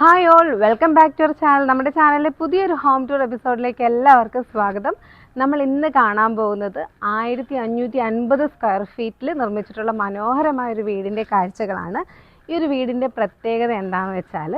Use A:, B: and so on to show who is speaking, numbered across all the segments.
A: Hi all welcome back to our channel നമ്മുടെ ചാനലിലെ പുതിയൊരു ഹോം ടൂർ എപ്പിസോഡിലേക്ക് എല്ലാവർക്കും സ്വാഗതം. നമ്മൾ ഇന്ന് കാണാൻ പോകുന്നത് ആയിരത്തി അഞ്ഞൂറ്റി അൻപത് സ്ക്വയർ ഫീറ്റിൽ നിർമ്മിച്ചിട്ടുള്ള മനോഹരമായ ഒരു വീടിന്റെ കാഴ്ചകളാണ്. ഈ ഒരു വീടിന്റെ പ്രത്യേകത എന്താണെന്ന് വെച്ചാൽ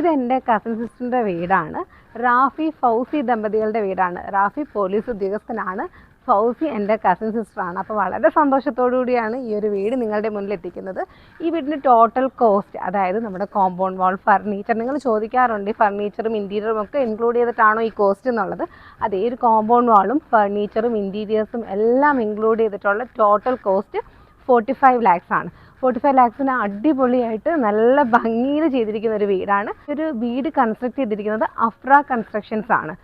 A: ഇതെന്റെ കസിൻ സിസ്റ്ററിന്റെ വീടാണ്. റാഫി ഫൗസി ദമ്പതികളുടെ വീടാണ്. റാഫി പോലീസ് ഉദ്യോഗസ്ഥനാണ്. ഫൗസി എന്റെ കസിൻ സിസ്റ്ററാണ് അപ്പോൾ വളരെ സന്തോഷത്തോടു കൂടിയാണ് ഈ ഒരു വീട് നിങ്ങളുടെ മുന്നിൽ എത്തിക്കുന്നത്. ഈ വീടിന്റെ ടോട്ടൽ കോസ്റ്റ് അതായത് നമ്മുടെ കോമ്പൗണ്ട് വാൾ ഫർണിച്ചർ നിങ്ങൾ ചോദിക്കാറുണ്ട് ഈ ഫർണിച്ചറും ഇന്റീരിയറും ഒക്കെ ഇൻക്ലൂഡ് ചെയ്തിട്ടാണോ ഈ കോസ്റ്റ് എന്നുള്ളത്. അതേ ഒരു കോമ്പൗണ്ട് വാളും ഫർണിച്ചറും ഇന്റീരിയേഴ്സും എല്ലാം ഇൻക്ലൂഡ് ചെയ്തിട്ടുള്ള total cost forty five lakhs ആണ്. ഫോർട്ടി ഫൈവ് ലാക്സിന് അടിപൊളിയായിട്ട് നല്ല ഭംഗിയിൽ ചെയ്തിരിക്കുന്ന ഒരു വീടാണ്. ഒരു വീട് കൺസ്ട്രക്ട് ചെയ്തിരിക്കുന്നത് അഫ്ര കൺസ്ട്രക്ഷൻസ് ആണ്.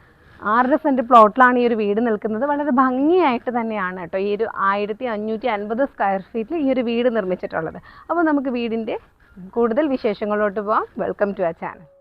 A: ആറര സെന്റ് പ്ലോട്ടിലാണ് ഈ ഒരു വീട് നിൽക്കുന്നത്. വളരെ ഭംഗിയായിട്ട് തന്നെയാണ് കേട്ടോ ഈ ഒരു ആയിരത്തി അഞ്ഞൂറ്റി അൻപത് സ്ക്വയർ ഫീറ്റിൽ ഈ ഒരു വീട് നിർമ്മിച്ചിട്ടുള്ളത്. അപ്പോൾ നമുക്ക് വീടിന്റെ കൂടുതൽ വിശേഷങ്ങളോട്ട് പോവാം. വെൽക്കം ടു ആ ചാനൽ.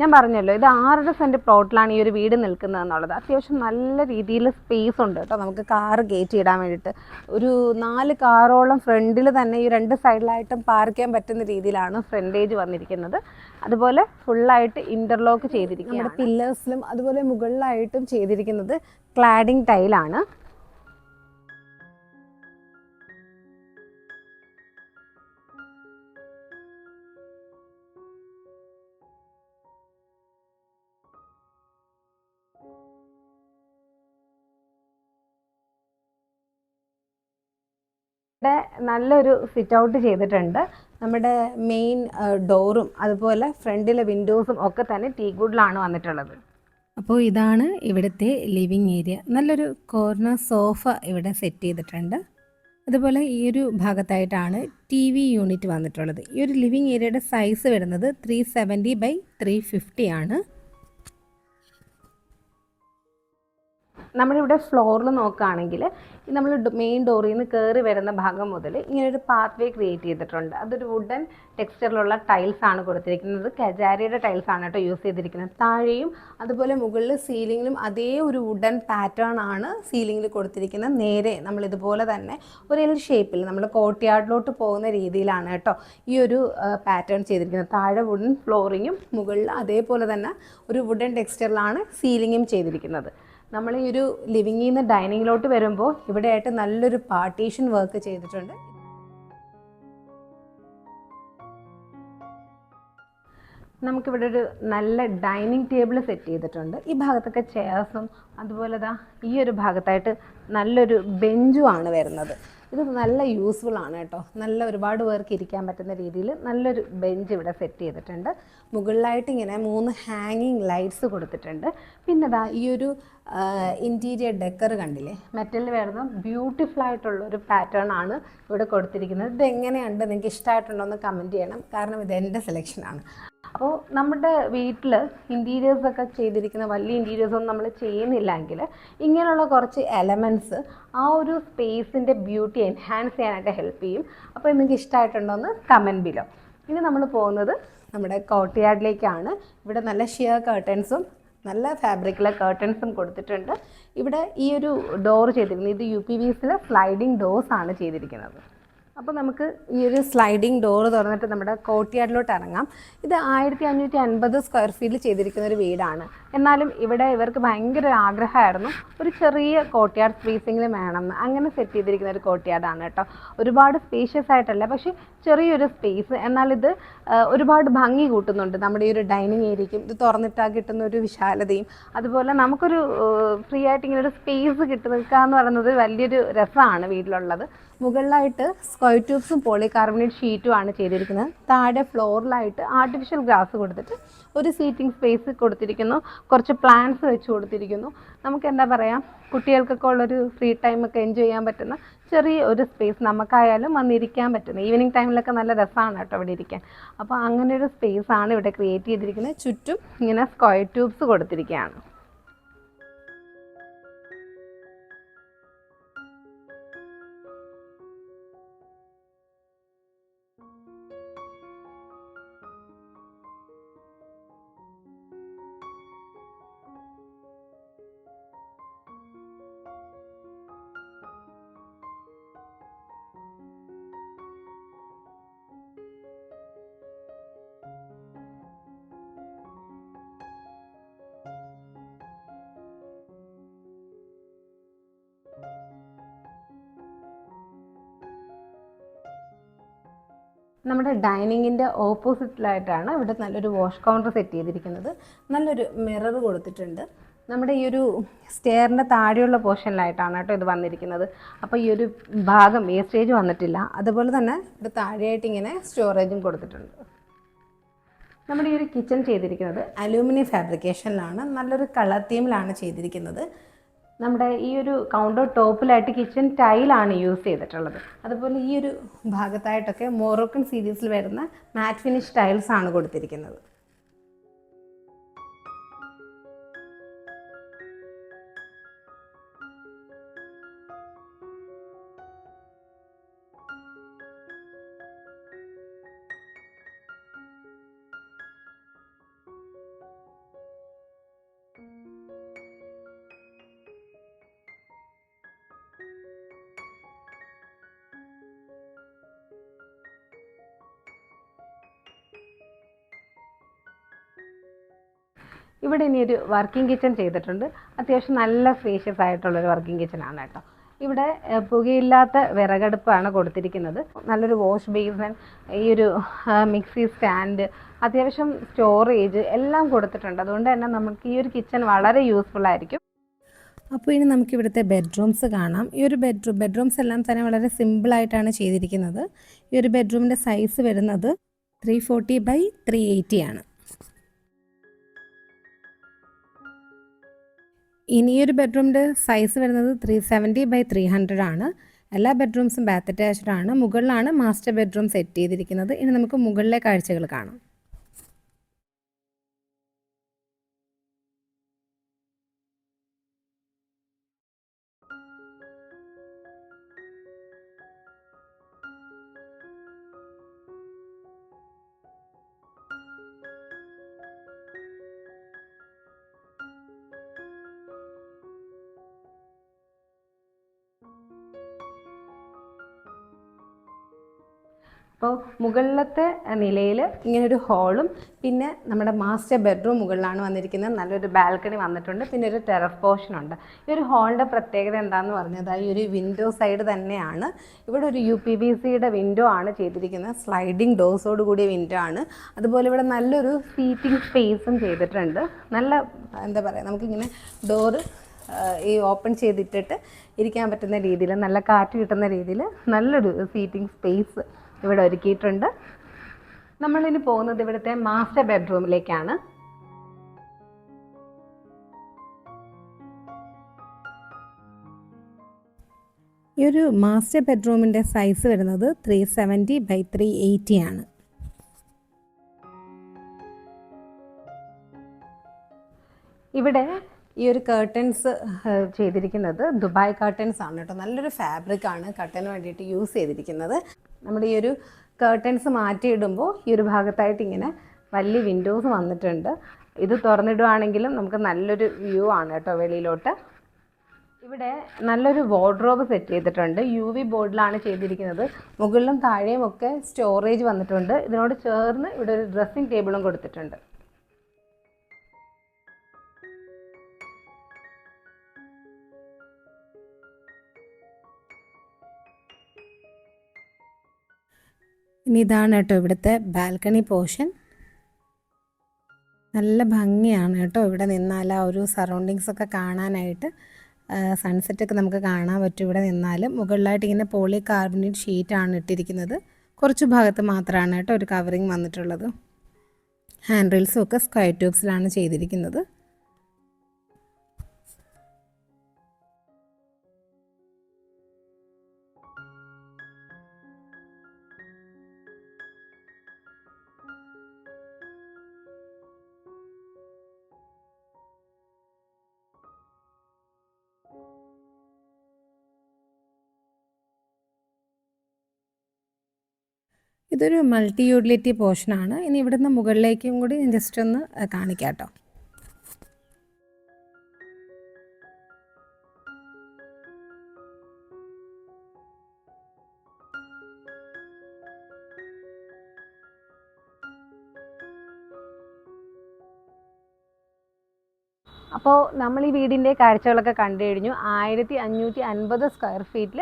A: ഞാൻ പറഞ്ഞല്ലോ ഇത് ആറര സെന്റ് പ്ലോട്ടിലാണ് ഈ ഒരു വീട് നിൽക്കുന്നത് എന്നുള്ളത്. അത്യാവശ്യം നല്ല രീതിയിൽ സ്പേസ് ഉണ്ട് കേട്ടോ. നമുക്ക് കാർ കയറ്റി ഇടാൻ വേണ്ടിയിട്ട്. ഒരു നാല് കാറോളം ഫ്രണ്ടിൽ തന്നെ ഈ രണ്ട് സൈഡിലായിട്ടും പാർക്ക് ചെയ്യാൻ പറ്റുന്ന രീതിയിലാണ് ഫ്രണ്ടേജ് വന്നിരിക്കുന്നത്. അതുപോലെ ഫുള്ളായിട്ട് ഇന്റർലോക്ക് ചെയ്തിരിക്കുന്നത് നമ്മുടെ പില്ലേഴ്സിലും അതുപോലെ മുകളിലായിട്ടും ചെയ്തിരിക്കുന്നത് ക്ലാഡിംഗ് ടൈലാണ് ഇവിടെ നല്ലൊരു സിറ്റ് ഔട്ട് ചെയ്തിട്ടുണ്ട്. നമ്മുടെ മെയിൻ ഡോറും അതുപോലെ ഫ്രണ്ടിലെ വിൻഡോസും ഒക്കെ തന്നെ ടീ ഗുഡിലാണ് വന്നിട്ടുള്ളത്.
B: അപ്പോൾ ഇതാണ് ഇവിടുത്തെ ലിവിങ് ഏരിയ നല്ലൊരു കോർണർ സോഫ ഇവിടെ സെറ്റ് ചെയ്തിട്ടുണ്ട്. അതുപോലെ ഈ ഒരു ഭാഗത്തായിട്ടാണ് ടി വി യൂണിറ്റ് വന്നിട്ടുള്ളത്. ഈ ഒരു ലിവിങ് ഏരിയയുടെ സൈസ് വരുന്നത് three seventy by three fifty ആണ്.
A: നമ്മളിവിടെ ഫ്ലോറിൽ നോക്കുകയാണെങ്കിൽ നമ്മൾ മെയിൻ ഡോറിൽ നിന്ന് കയറി വരുന്ന ഭാഗം മുതൽ ഇങ്ങനൊരു പാത്ത് വേ ക്രിയേറ്റ് ചെയ്തിട്ടുണ്ട്. അതൊരു വുഡൻ ടെക്സ്ചറിലുള്ള ടൈൽസ് ആണ് കൊടുത്തിരിക്കുന്നത്. കജാരിയുടെ ടൈൽസ് ആണ് കേട്ടോ യൂസ് ചെയ്തിരിക്കുന്നത്. താഴെയും അതുപോലെ മുകളിൽ സീലിങ്ങിലും അതേ ഒരു വുഡൻ പാറ്റേൺ ആണ് സീലിങ്ങിൽ കൊടുത്തിരിക്കുന്നത്. നേരെ നമ്മൾ ഇതുപോലെ തന്നെ ഒരു എൽ ഷേപ്പിൽ നമ്മൾ കോർട്ട്യാർഡിലോട്ട് പോകുന്ന രീതിയിലാണ് കേട്ടോ ഈ ഒരു പാറ്റേൺ ചെയ്തിരിക്കുന്നത്. താഴെ വുഡൻ ഫ്ലോറിങ്ങും മുകളിൽ അതേപോലെ തന്നെ ഒരു വുഡൻ ടെക്സ്ചറിലാണ് സീലിങ്ങും ചെയ്തിരിക്കുന്നത്. നമ്മൾ ഈ ഒരു ലിവിങ്ങിൽ നിന്ന് ഡൈനിങ്ങിലോട്ട് വരുമ്പോൾ ഇവിടെയായിട്ട് നല്ലൊരു പാർട്ടീഷൻ വർക്ക് ചെയ്തിട്ടുണ്ട്. നമുക്കിവിടെ ഒരു നല്ല ഡൈനിങ് ടേബിൾ സെറ്റ് ചെയ്തിട്ടുണ്ട്. ഈ ഭാഗത്തൊക്കെ ചെയർസും അതുപോലെ ദാ ഈ ഒരു ഭാഗത്തായിട്ട് നല്ലൊരു ബെഞ്ചും ആണ് വരുന്നത്. ഇത് നല്ല യൂസ്ഫുൾ ആണ് കേട്ടോ. നല്ല ഒരുപാട് പേർക്ക് ഇരിക്കാൻ പറ്റുന്ന രീതിയിൽ നല്ലൊരു ബെഞ്ച് ഇവിടെ സെറ്റ് ചെയ്തിട്ടുണ്ട്. മുകളിലായിട്ട് ഇങ്ങനെ മൂന്ന് ഹാങ്ങിങ് ലൈറ്റ്സ് കൊടുത്തിട്ടുണ്ട്. പിന്നെ ദാ ഈ ഒരു ഇന്റീരിയർ ഡെക്കർ കണ്ടില്ലേ? മെറ്റലിൽ വരുന്ന ബ്യൂട്ടിഫുൾ ആയിട്ടുള്ള ഒരു പാറ്റേൺ ആണ് ഇവിടെ കൊടുത്തിരിക്കുന്നത്. ഇത് എങ്ങനെയുണ്ട് നിങ്ങൾക്ക് ഇഷ്ടമായിട്ടുണ്ടോ എന്ന് കമന്റ് ചെയ്യണം. കാരണം ഇത് എന്റെ സെലക്ഷനാണ് അപ്പോൾ നമ്മുടെ വീട്ടിൽ ഇന്റീരിയേഴ്സ് ഒക്കെ ചെയ്തിരിക്കുന്ന വലിയ ഇന്റീരിയേഴ്സ് ഒന്നും നമ്മൾ ചെയ്യുന്നില്ലെങ്കിൽ ഇങ്ങനെയുള്ള കുറച്ച് എലമെന്റ്സ് ആ ഒരു സ്പേസിന്റെ ബ്യൂട്ടി എൻഹാൻസ് ചെയ്യാനായിട്ട് ഹെൽപ്പ് ചെയ്യും. അപ്പോൾ നിങ്ങൾക്ക് ഇഷ്ടമായിട്ടുണ്ടോ എന്ന് കമന്റ് ബിലോ ഇനി നമ്മൾ പോകുന്നത് നമ്മുടെ കോട്ടയാർഡിലേക്കാണ് ഇവിടെ നല്ല ഷിയർ കർട്ടൻസും നല്ല ഫാബ്രിക്കിലെ കർട്ടൻസും കൊടുത്തിട്ടുണ്ട്. ഇവിടെ ഈ ഒരു ഡോർ ചെയ്തിരിക്കുന്നത് ഇത് യു പി വി എസിലെ സ്ലൈഡിങ് ഡോർസ് ആണ് ചെയ്തിരിക്കുന്നത്. അപ്പോൾ നമുക്ക് ഈ ഒരു സ്ലൈഡിങ് ഡോർ തുറന്നിട്ട് നമ്മുടെ കോട്ടിയാടിലോട്ട് ഇറങ്ങാം. ഇത് ആയിരത്തി അഞ്ഞൂറ്റി അൻപത് സ്ക്വയർ ഫീറ്റിൽ ചെയ്തിരിക്കുന്ന ഒരു വീടാണ്. എന്നാലും ഇവിടെ ഇവർക്ക് ഭയങ്കര ഒരു ആഗ്രഹമായിരുന്നു. ഒരു ചെറിയ കോട്ടിയാട് സ്പേസിങ്ങിൽ വേണമെന്ന് അങ്ങനെ സെറ്റ് ചെയ്തിരിക്കുന്ന ഒരു കോട്ടിയാടാണ് കേട്ടോ. ഒരുപാട് സ്പേഷ്യസ് ആയിട്ടല്ല പക്ഷേ ചെറിയൊരു സ്പേസ് എന്നാൽ ഇത് ഒരുപാട് ഭംഗി കൂട്ടുന്നുണ്ട്. നമ്മുടെ ഈ ഒരു ഡൈനിങ് ഏരിയയ്ക്കും ഇത് തുറന്നിട്ടാൽ കിട്ടുന്ന ഒരു വിശാലതയും. അതുപോലെ നമുക്കൊരു ഫ്രീ ആയിട്ട് ഇങ്ങനെ ഒരു സ്പേസ് കിട്ടി എന്ന് പറയുന്നത് വലിയൊരു രസമാണ് വീട്ടിലുള്ളത്. മുകളിലായിട്ട് സ്ക്വയർ ട്യൂബ്സും പോളി കാർബണേറ്റ് ഷീറ്റും ആണ് ചെയ്തിരിക്കുന്നത്. താഴെ ഫ്ലോറിലായിട്ട് ആർട്ടിഫിഷ്യൽ ഗ്രാസ് കൊടുത്തിട്ട് ഒരു സീറ്റിംഗ് സ്പേസ് കൊടുത്തിരിക്കുന്നു. കുറച്ച് പ്ലാന്റ്സ് വെച്ച് കൊടുത്തിരിക്കുന്നു. നമുക്ക് എന്താ പറയുക കുട്ടികൾക്കൊക്കെ ഉള്ളൊരു ഫ്രീ ടൈമൊക്കെ എൻജോയ് ചെയ്യാൻ പറ്റുന്ന ചെറിയ ഒരു സ്പേസ് നമുക്കായാലും വന്നിരിക്കാൻ പറ്റുന്ന ഈവനിങ് ടൈമിലൊക്കെ നല്ല രസമാണ് കേട്ടോ ഇവിടെ ഇരിക്കാൻ. അപ്പോൾ അങ്ങനെ ഒരു സ്പേസ് ആണ് ഇവിടെ ക്രിയേറ്റ് ചെയ്തിരിക്കുന്നത്. ചുറ്റും ഇങ്ങനെ സ്ക്വയർ ട്യൂബ്സ് കൊടുത്തിരിക്കുകയാണ്. നമ്മുടെ ഡൈനിങ്ങിന്റെ ഓപ്പോസിറ്റിലായിട്ടാണ് ഇവിടെ നല്ലൊരു വാഷ് കൗണ്ടർ സെറ്റ് ചെയ്തിരിക്കുന്നത്. നല്ലൊരു മിറർ കൊടുത്തിട്ടുണ്ട്. നമ്മുടെ ഈ ഒരു സ്റ്റെയറിന്റെ താഴെയുള്ള പോർഷനിലായിട്ടാണ് കേട്ടോ ഇത് വന്നിരിക്കുന്നത്. അപ്പോൾ ഈ ഒരു ഭാഗം വേസ്റ്റേജ് വന്നിട്ടില്ല. അതുപോലെ തന്നെ ഇവിടെ താഴെയായിട്ട് ഇങ്ങനെ സ്റ്റോറേജും കൊടുത്തിട്ടുണ്ട്. നമ്മുടെ ഈ ഒരു കിച്ചൺ ചെയ്തിരിക്കുന്നത് അലൂമിനിയം ഫാബ്രിക്കേഷനിലാണ്. നല്ലൊരു കളർ തീമിലാണ് ചെയ്തിരിക്കുന്നത്. നമ്മുടെ ഈ ഒരു കൗണ്ടർ ടോപ്പിലായിട്ട് കിച്ചൺ ടൈലാണ് യൂസ് ചെയ്തിട്ടുള്ളത്. അതുപോലെ ഈ ഒരു ഭാഗത്തായിട്ടൊക്കെ മോറോക്കൻ സീരീസിൽ വരുന്ന മാറ്റ് ഫിനിഷ് ടൈൽസ് ആണ് കൊടുത്തിരിക്കുന്നത്. ഇവിടെ ഇനി ഒരു വർക്കിംഗ് കിച്ചൺ ചെയ്തിട്ടുണ്ട്. അത്യാവശ്യം നല്ല സ്പേഷ്യസ് ആയിട്ടുള്ളൊരു വർക്കിംഗ് കിച്ചൺ ആണ് കേട്ടോ. ഇവിടെ പുകയില്ലാത്ത വിറകടുപ്പാണ് കൊടുത്തിരിക്കുന്നത്. നല്ലൊരു വാഷ് ബേസൺ ഈ ഒരു മിക്സി സ്റ്റാൻഡ് അത്യാവശ്യം സ്റ്റോറേജ് എല്ലാം കൊടുത്തിട്ടുണ്ട്. അതുകൊണ്ട് തന്നെ നമുക്ക് ഈ ഒരു കിച്ചൺ വളരെ യൂസ്ഫുൾ ആയിരിക്കും.
B: അപ്പോൾ ഇനി നമുക്ക് ഇവിടുത്തെ ബെഡ്റൂംസ് കാണാം. ഈ ഒരു ബെഡ്റൂം ബെഡ്റൂംസ് എല്ലാം തന്നെ വളരെ സിമ്പിളായിട്ടാണ് ചെയ്തിരിക്കുന്നത്. ഈ ഒരു ബെഡ്റൂമിന്റെ സൈസ് വരുന്നത് three forty by three eighty ആണ്. ഇനി ഒരു ബെഡ്റൂമിന്റെ സൈസ് വരുന്നത് three seventy by three hundred ആണ്. എല്ലാ ബെഡ്റൂംസും ബാത്ത് അറ്റാച്ച്ഡ് ആണ്. മുകളിലാണ് മാസ്റ്റർ ബെഡ്റൂം സെറ്റ് ചെയ്തിരിക്കുന്നത്. ഇനി നമുക്ക് മുകളിലെ കാഴ്ചകൾ കാണാം.
A: അപ്പോൾ മുകളിലത്തെ നിലയിൽ ഇങ്ങനൊരു ഹോളും പിന്നെ നമ്മുടെ മാസ്റ്റർ ബെഡ്റൂം മുകളിലാണ് വന്നിരിക്കുന്നത്. നല്ലൊരു ബാൽക്കണി വന്നിട്ടുണ്ട്. പിന്നെ ഒരു ടെറസ് പോർഷൻ ഉണ്ട്. ഈ ഒരു ഹോളിന്റെ പ്രത്യേകത എന്താണെന്ന് പറഞ്ഞത് ഈ ഒരു വിൻഡോ സൈഡ് തന്നെയാണ്. ഇവിടെ ഒരു യു പി വി സിയുടെ വിൻഡോ ആണ് ചെയ്തിരിക്കുന്നത്. സ്ലൈഡിങ് ഡോസോട് കൂടിയ വിൻഡോ ആണ്. അതുപോലെ ഇവിടെ നല്ലൊരു സീറ്റിംഗ് സ്പേസും ചെയ്തിട്ടുണ്ട്. നല്ല എന്താ പറയുക നമുക്കിങ്ങനെ ഡോറ് ഈ ഓപ്പൺ ചെയ്തിട്ടിട്ട് ഇരിക്കാൻ പറ്റുന്ന രീതിയിൽ നല്ല കാറ്റ് കിട്ടുന്ന രീതിയിൽ നല്ലൊരു സീറ്റിംഗ് സ്പേസ് ഇവിടെ ഒരുക്കിയിട്ടുണ്ട്. നമ്മളിനി പോകുന്നത് ഇവിടുത്തെ മാസ്റ്റർ ബെഡ്റൂമിലേക്കാണ്
B: ഈ ഒരു മാസ്റ്റർ ബെഡ്റൂമിന്റെ സൈസ് വരുന്നത് three seventy by three eighty ആണ്.
A: ഇവിടെ ഈ ഒരു കേർട്ടൻസ് ചെയ്തിരിക്കുന്നത് ദുബായ് കർട്ടൻസ് ആണ് കേട്ടോ. നല്ലൊരു ഫാബ്രിക് ആണ്. കർട്ടന് വേണ്ടിയിട്ട് യൂസ് ചെയ്തിരിക്കുന്നത്. നമ്മുടെ ഈ ഒരു കേർട്ടൻസ് മാറ്റിയിടുമ്പോൾ ഈ ഒരു ഭാഗത്തായിട്ട് ഇങ്ങനെ വലിയ വിൻഡോസ് വന്നിട്ടുണ്ട്. ഇത് തുറന്നിടുവാണെങ്കിലും നമുക്ക് നല്ലൊരു വ്യൂ ആണ് കേട്ടോ വെളിയിലോട്ട്. ഇവിടെ നല്ലൊരു വാർഡ്രോബ് സെറ്റ് ചെയ്തിട്ടുണ്ട്. യു വി ബോർഡിലാണ് ചെയ്തിരിക്കുന്നത്. മുകളിലും താഴെയും ഒക്കെ സ്റ്റോറേജ് വന്നിട്ടുണ്ട്. ഇതിനോട് ചേർന്ന് ഇവിടെ ഒരു ഡ്രസ്സിംഗ് ടേബിളും കൊടുത്തിട്ടുണ്ട്.
B: ഇനി ഇതാണ് കേട്ടോ ഇവിടുത്തെ ബാൽക്കണി പോർഷൻ. നല്ല ഭംഗിയാണ് കേട്ടോ ഇവിടെ നിന്നാൽ ആ ഒരു സറൗണ്ടിങ്സ് ഒക്കെ കാണാനായിട്ട്. സൺസെറ്റ് ഒക്കെ നമുക്ക് കാണാൻ പറ്റും ഇവിടെ നിന്നാൽ. മുകളിലായിട്ട് ഇങ്ങനെ പോളി കാർബണേറ്റ് ഷീറ്റാണ് ഇട്ടിരിക്കുന്നത്. കുറച്ച് ഭാഗത്ത് മാത്രമാണ് കേട്ടോ ഒരു കവറിങ് വന്നിട്ടുള്ളത്. ഹാൻഡ് റീൽസും ഒക്കെ സ്ക്വയർ ട്യൂബ്സിലാണ് ചെയ്തിരിക്കുന്നത്. ഇതൊരു മൾട്ടി യൂട്ടിലിറ്റി പോർഷനാണ് ഇനി ഇവിടുന്ന് മുകളിലേക്കും കൂടി ജസ്റ്റ് ഒന്ന് കാണിക്കാം കേട്ടോ.
A: അപ്പോൾ നമ്മൾ ഈ വീടിന്റെ കാഴ്ചകളൊക്കെ കണ്ടു കഴിഞ്ഞു. ആയിരത്തി അഞ്ഞൂറ്റി അൻപത് സ്ക്വയർ ഫീറ്റിൽ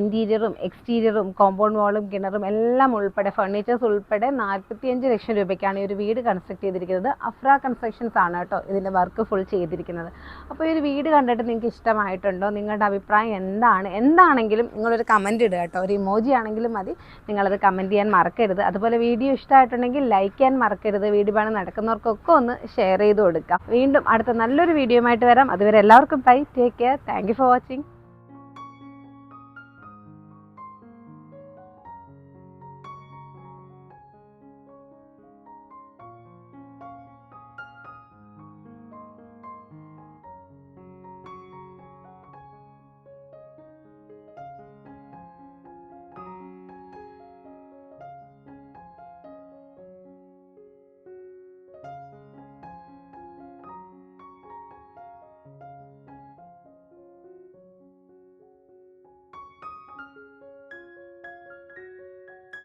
A: ഇന്റീരിയറും എക്സ്റ്റീരിയറും കോമ്പൗണ്ട് വാളും കിണറും എല്ലാം ഉൾപ്പെടെ ഫർണിച്ചേഴ്സ് ഉൾപ്പെടെ നാൽപ്പത്തിയഞ്ച് ലക്ഷം രൂപയ്ക്കാണ് ഈ ഒരു വീട് കൺസ്ട്രക്ട് ചെയ്തിരിക്കുന്നത്. അഫ്ര കൺസ്ട്രക്ഷൻസ് ആണ് കേട്ടോ ഇതിന്റെ വർക്ക് ഫുൾ ചെയ്തിരിക്കുന്നത്. അപ്പോൾ ഈ ഒരു വീട് കണ്ടിട്ട് നിങ്ങൾക്ക് ഇഷ്ടമായിട്ടുണ്ടോ? നിങ്ങളുടെ അഭിപ്രായം എന്താണ്? എന്താണെങ്കിലും നിങ്ങളൊരു കമന്റ് ഇടുക കേട്ടോ. ഒരു ഇമോജി ആണെങ്കിലും മതി. നിങ്ങളത് കമന്റ് ചെയ്യാൻ മറക്കരുത്. അതുപോലെ വീഡിയോ ഇഷ്ടമായിട്ടുണ്ടെങ്കിൽ ലൈക്ക് ചെയ്യാൻ മറക്കരുത്. വീഡിയോ പണി നടക്കുന്നവർക്കൊക്കെ ഒന്ന് ഷെയർ ചെയ്ത് കൊടുക്കാം. വീണ്ടും അടുത്ത നല്ലൊരു വീഡിയോ ആയിട്ട് വരാം. അതുവരെ എല്ലാവർക്കും bye take care thank for watching